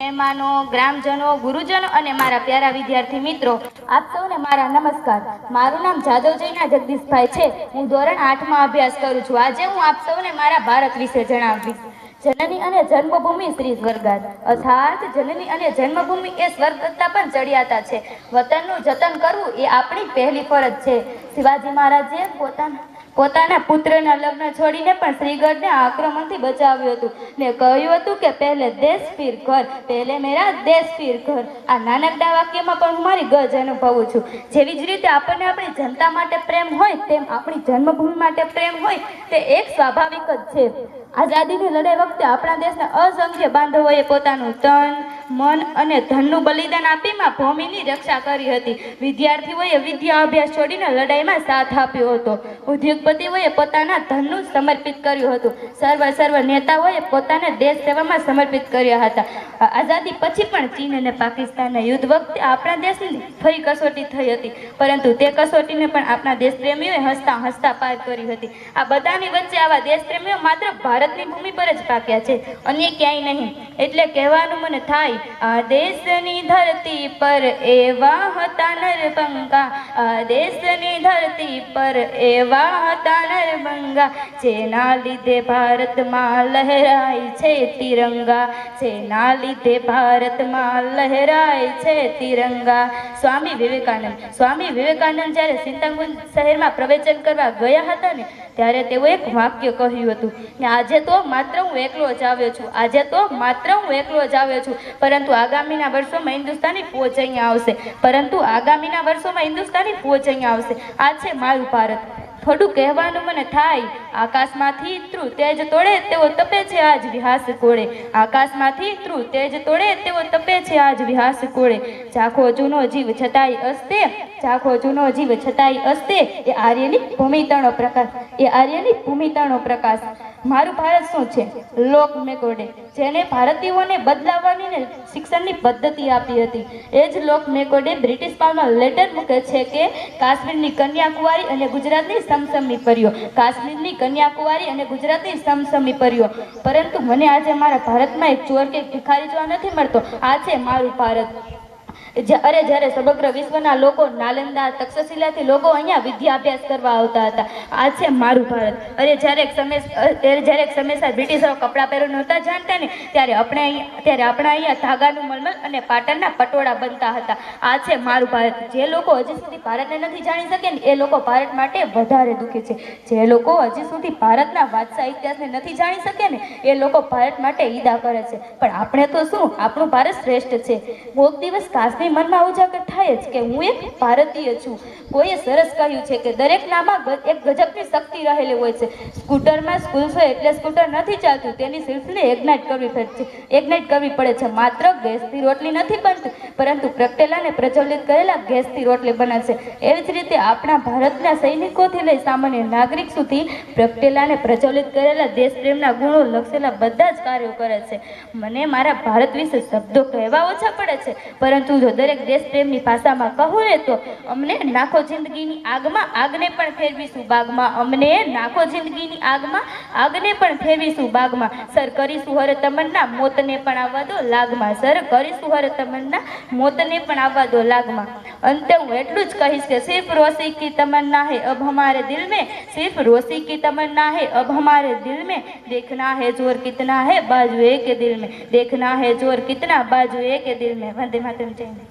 મહેમાનો ગ્રામજનો, ગુરુજનો અને મારા પ્યારા વિદ્યાર્થી મિત્રો, આપ સૌને મારા નમસ્કાર. મારું નામ જાદવ જૈના જગદીશભાઈ છે. હું ધોરણ આઠમાં અભ્યાસ કરું છું. આજે હું આપ સૌને મારા ભારત વિશે જણાવીશ. જનની અને જન્મભૂમિ શ્રી સ્વર્ગાત અર્થાત જનની અને જન્મભૂમિ એ સ્વર્ગ કરતાં પણ ચડિયાતા છે. વતનનું જતન કરવું એ આપણી પહેલી ફરજ છે. શિવાજી મહારાજે પોતાના પોતાના પુત્રના લગ્ન છોડીને પણ શ્રીગઢને આક્રમણથી બચાવ્યું હતું. ને કહ્યું હતું કે, પહેલે દેશ ફીર ઘર, પહેલે મેરા દેશ ફીર ઘર. આ નાનકડા વાક્યમાં પણ હું મારી ગજ અનુભવું છું. જેવી જ રીતે આપણને આપણી જનતા માટે પ્રેમ હોય, તેમ આપણી જન્મભૂમિ માટે પ્રેમ હોય, તે એક સ્વાભાવિક જ છે. આઝાદીની લડાઈ વખતે આપણા દેશના અસંખ્ય બાંધવોએ પોતાનું તન, મન અને ધનનું બલિદાન આપીમાં ભૂમિની રક્ષા કરી હતી. વિદ્યાર્થીઓએ વિદ્યા અભ્યાસ છોડીને લડાઈમાં સાથ આપ્યો હતો. ઉદ્યોગપતિઓએ પોતાના ધનનું સમર્પિત કર્યું હતું. સર્વ સર્વ નેતાઓએ પોતાને દેશ સેવામાં સમર્પિત કર્યા હતા. આઝાદી પછી પણ ચીન અને પાકિસ્તાનના યુદ્ધ વખતે આપણા દેશની ફરી કસોટી થઈ હતી. પરંતુ તે કસોટીને પણ આપણા દેશપ્રેમીઓએ હસતા હસતા પાર કરી હતી. આ બધાની વચ્ચે આવા દેશપ્રેમીઓ માત્ર ભારતની ભૂમિ પર જ પાક્યા છે. અન્ય ક્યાંય નહીં. એટલે કહેવાનું મને થાય, આ દેશની ધરતી પર એવા હતા નરભંગા. આ દેશની ધરતી પર એવા હતા નરભંગા, જેના લીધે ભારતમાં લહેરાય છે તિરંગા. જેના લીધે ભારતમાં લહેરાય છે તિરંગા. સ્વામી વિવેકાનંદ. સ્વામી વિવેકાનંદ જ્યારે સીતાકુંજ શહેરમાં પ્રવેચન કરવા ગયા હતા ને, ત્યારે તેઓ એક વાક્ય કહ્યું હતું ને આજે તો માત્ર હું એકલો જ આવ્યો છું. આજે તો માત્ર હું એકલો જ આવ્યો છું. પરંતુ આગામીના વર્ષોમાં હિન્દુસ્તાની ફોજ અહીંયા આવશે. પરંતુ આગામીના વર્ષોમાં હિન્દુસ્તાની ફોજ અહીંયા આવશે. આ છે મારું ભારત. થોડું કહેવાનું મને થાય આકાશમાંથી ત્રુ તેજ તોડે તેઓ તપે છે આજ વિહાસ કોળે. આકાશમાંથી ત્રુ તેજ તોડે તેઓ તપે છે આજ વિહાસ કોળે. ચાખો જૂનો જીવ છતાંય અસ્તે, ચાખો જૂનો જીવ છતાંય અસ્તે. એ આર્યની ભૂમિતાનો પ્રકાશ, એ આર્યની ભૂમિતાનો પ્રકાશ. મારું ભારત શું છે? લોક મેકોડે જેને ભારતીયોને બદલાવવાની ને શિક્ષણની પદ્ધતિ આપી હતી. એ જ લોક મેકોડે બ્રિટિશ પાવમાં લેટર મૂકે છે કે કાશ્મીરની કન્યાકુમારી અને ગુજરાતની સમસમી પર્યો કાશ્મીરની કન્યાકુમારી અને ગુજરાતી સમસમી પર્યો. પરંતુ મને આજે મારા ભારતમાં એક ચોર કે ભિખારી જોવા નથી મળતો. આ છે મારું ભારત. જ્યા- અરે જ્યારે સમગ્ર વિશ્વના લોકો નાલંદા તક્ષશિલાથી લોકો અહીંયા વિદ્યા અભ્યાસ કરવા આવતા હતા, આ છે મારું ભારત. અરે જ્યારે એક સમય જ્યારે એક સમયસર બ્રિટિશરો કપડાં પહેરું નહોતા જાણતા ને, ત્યારે આપણે અહીંયા ત્યારે આપણા અહીંયા ધાગાનું મલમલ અને પાટણના પટોળા બનતા હતા. આ છે મારું ભારત. જે લોકો હજી સુધી ભારતને નથી જાણી શકે ને, એ લોકો ભારત માટે વધારે દુઃખી છે. જે લોકો હજી સુધી ભારતના વાદશાહ ઇતિહાસને નથી જાણી શકે ને, એ લોકો ભારત માટે ઈદા કરે છે. પણ આપણે તો શું? આપણું ભારત શ્રેષ્ઠ છે. કોક દિવસ કાશ્મીર મનમાં ઉજાગર થાય જ કે હું એક ભારતીય છું. કોઈએ સરસ કહ્યું છે કે દરેક નામાં એક ગજબની શક્તિ રહેલી હોય છે. સ્કૂટરમાં સ્કૂલ છે એટલે સ્કૂટર નથી ચાલતું, તેની સેલ્ફને એગ્નાઇટ કરવી પડે, છે. એગ્નાઇટ કરવી પડે છે. માત્ર ગેસથી રોટલી નથી બનતી, પરંતુ પ્રગટેલાને પ્રજ્વલિત કરેલા ગેસથી રોટલી બને છે. એવી જ રીતે આપણા ભારતના સૈનિકોથી લઈ સામાન્ય નાગરિક સુધી પ્રગટેલાને પ્રજ્વલિત કરેલા દેશપ્રેમના ગુણો લક્ષેલા બધા જ કાર્યો કરે છે. મને મારા ભારત વિશે શબ્દો કહેવા ઓછા પડે છે, પરંતુ જો દરેક દેશપ્રેમની ભાષામાં કહો ને તો અમને નાખો જિંદગીની આગમાં આગને પણ ફેરવીશું બાગમાં. અમને નાખો જિંદગીની આગમાં આગને પણ ફેરવીશું બાગમાં. સર, કરીશું હર તમન્ના, મોતને પણ આવવા દો લાગમાં. સર, કરીશું હર તમન્ના, મોતને પણ આવવા દો લાગમાં. अंत हूँ एटलूज कहीश के सिर्फ़ रोशी की तमन्ना है अब हमारे दिल में सिर्फ़ रोशी की तमन्ना है अब हमारे दिल में देखना है ज़ोर कितना है बाजुए के दिल में देखना है ज़ोर कितना बाजुए के दिल में वंदे मातम चाहिए